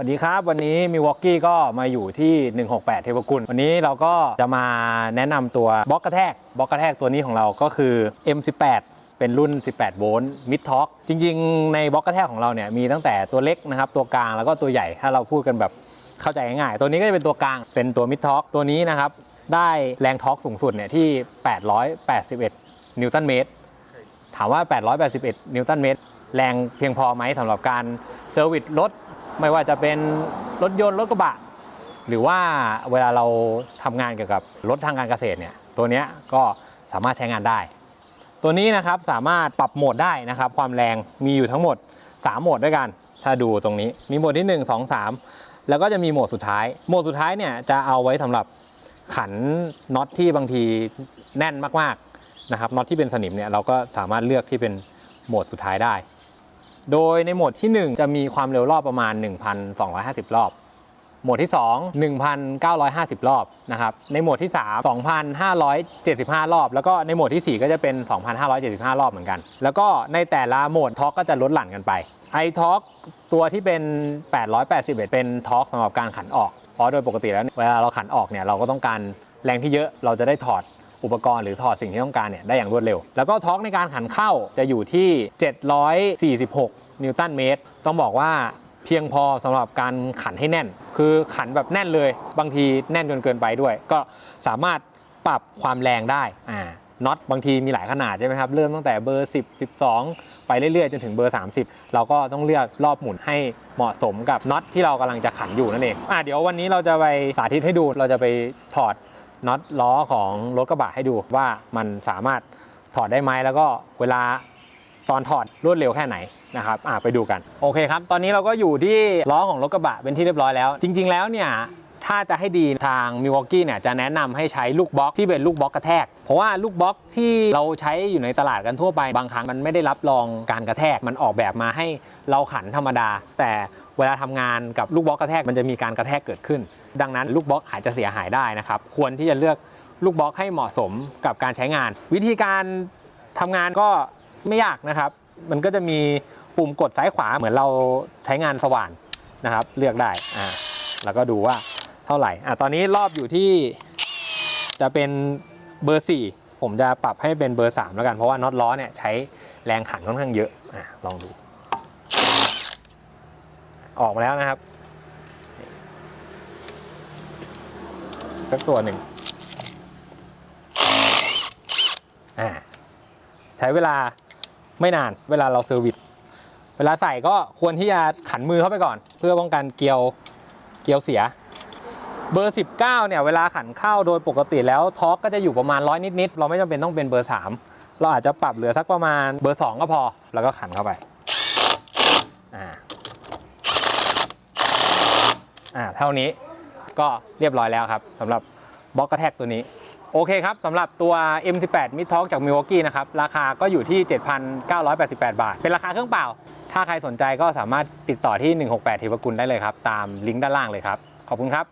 วัสดีครับ วันนี้มิวอกกี้ก็มาอยู่ที่ 168 เทวกุล วันนี้เราก็จะมาแนะนำตัวบล็อกกระแทกบล็อกกระแทกตัวนี้ของเราก็คือ M18 เป็นรุ่น 18 โวลต์มิดท็อกจริง ๆ ในบล็อกกระแทกของเราเนี่ยมีตั้งแต่ตัวเล็กนะครับตัวกลางแล้วก็ตัวใหญ่ถ้าเราพูดกันแบบเข้าใจง่ายๆ ตัวนี้ก็จะเป็นตัวกลางเป็นตัวมิดท็อกตัวนี้นะครับได้แรงทอกสูงสุดเนี่ยที่ 881 นิวตันเมตรถามว่า 881 นิวตันเมตร แรงเพียงพอไหมสำหรับการเซอร์วิสรถไม่ว่าจะเป็นรถยนต์รถกระบะ หรือว่าเวลาเราทำงานเกี่ยวกับรถทางการเกษตรเนี่ยตัวนี้ก็สามารถใช้งานได้ ตัวนี้นะครับสามารถปรับโหมดได้นะครับ ความแรงมีอยู่ทั้งหมด 3 โหมดด้วยกัน ถ้าดูตรงนี้มีโหมดที่ 1 2 3 แล้วก็จะมีโหมดสุดท้าย โหมดสุดท้ายเนี่ยจะเอาไว้สำหรับขันน็อตที่บางทีแน่นมากๆนะครับน็อตที่เป็นสนิมเนี่ยเราก็สามารถเลือกที่เป็นโหมดสุดท้ายได้ โดยในโหมดที่ 1 จะมีความเร็วรอบประมาณ 1,250 รอบ โหมดที่ 2 1,950 รอบนะครับ ในโหมดที่ 3 2,575 รอบ แล้วก็ในโหมดที่ 4 ก็จะเป็น 2,575 รอบเหมือนกัน แล้วก็ในแต่ละโหมดทอกก็จะลดหลั่นกันไปไอทอกตัวที่เป็น 881 เป็นทอกสำหรับการขันออก เพราะโดยปกติแล้วเวลาเราขันออกเนี่ยเราก็ต้องการแรงที่เยอะเราจะได้ถอด อุปกรณ์หรือถอดสิ่งที่ต้องการเนี่ยได้อย่างรวดเร็ว แล้วก็ทอร์กในการขันเข้าจะอยู่ที่ 746 นิวตันเมตร ต้องบอกว่าเพียงพอสำหรับการขันให้แน่น คือขันแบบแน่นเลย บางทีแน่นจนเกินไปด้วย ก็สามารถปรับความแรงได้อ่าน็อตบางทีมีหลายขนาดใช่ไหมครับ เริ่มตั้งแต่เบอร์ 10 12 ไปเรื่อยๆ จนถึงเบอร์ 30 เราก็ต้องเลือกรอบหมุนให้เหมาะสมกับน็อตที่เรากำลังจะขันอยู่นั่นเองอะเดี๋ยววันนี้เราจะไปสาธิตให้ดูเราจะไปถอด น็อตล้อของรถกระบะให้ดูว่ามันสามารถถอดได้ไหมแล้วก็เวลาตอนถอดรวดเร็วแค่ไหนนะครับไปดูกัน โอเคครับ ตอนนี้เราก็อยู่ที่ล้อของรถกระบะเป็นที่เรียบร้อยแล้ว จริง ๆ แล้วเนี่ย ถ้าจะให้ดีทางมิวอกกี้เนี่ยจะแนะนำให้ใช้ลูกบล็อกที่เป็นลูกบล็อกกระแทก เพราะว่าลูกบล็อกที่เราใช้อยู่ในตลาดกันทั่วไปบางครั้งมันไม่ได้รับรองการกระแทก มันออกแบบมาให้เราขันธรรมดา แต่เวลาทำงานกับลูกบล็อกกระแทกมันจะมีการกระแทกเกิดขึ้น ดังนั้นลูกบล็อกอาจจะเสียหายได้นะครับควรที่จะเลือกลูกบล็อกให้เหมาะสมกับการใช้งาน วิธีการทำงานก็ไม่ยากนะครับ มันก็จะมีปุ่มกดซ้ายขวาเหมือนเราใช้งานสว่านนะครับ เลือกได้อ่าแล้วก็ดูว่า เท่าไหร่อะตอนนี้รอบอยู่ที่จะเป็นเบอร์ 4 ผมจะปรับให้เป็นเบอร์ 3 แล้วกันเพราะว่าน็อตล้อเนี่ยใช้แรงขันค่อนข้างเยอะอะลองดู ออกมาแล้วนะครับสักตัวหนึ่งอ่าใช้เวลาไม่นานเวลาเราเซอร์วิสเวลาใส่ก็ควรที่จะขันมือเข้าไปก่อน เพื่อป้องกันเกลียวเกลียวเสีย เบอร์ 19 เนี่ยเวลาขันเข้าโดยปกติแล้วทอร์กก็จะอยู่ประมาณร้อยนิดๆเราไม่จำเป็นต้องเป็นเบอร์ 3 เราอาจจะปรับเหลือสักประมาณเบอร์ 2 ก็พอ แล้วก็ขันเข้าไปอ่าอ่าเท่านี้ก็เรียบร้อยแล้วครับสำหรับบล็อกกระแทกตัวนี้ โอเคครับสำหรับตัว M18 Mid Talk จาก Milwaukee นะครับ ราคาก็อยู่ที่ 7,988 บาท เป็นราคาเครื่องเปล่า ถ้าใครสนใจก็สามารถติดต่อที่ 168 เทวกุลได้เลยครับ ตามลิงก์ด้านล่างเลยครับ ขอบคุณครับ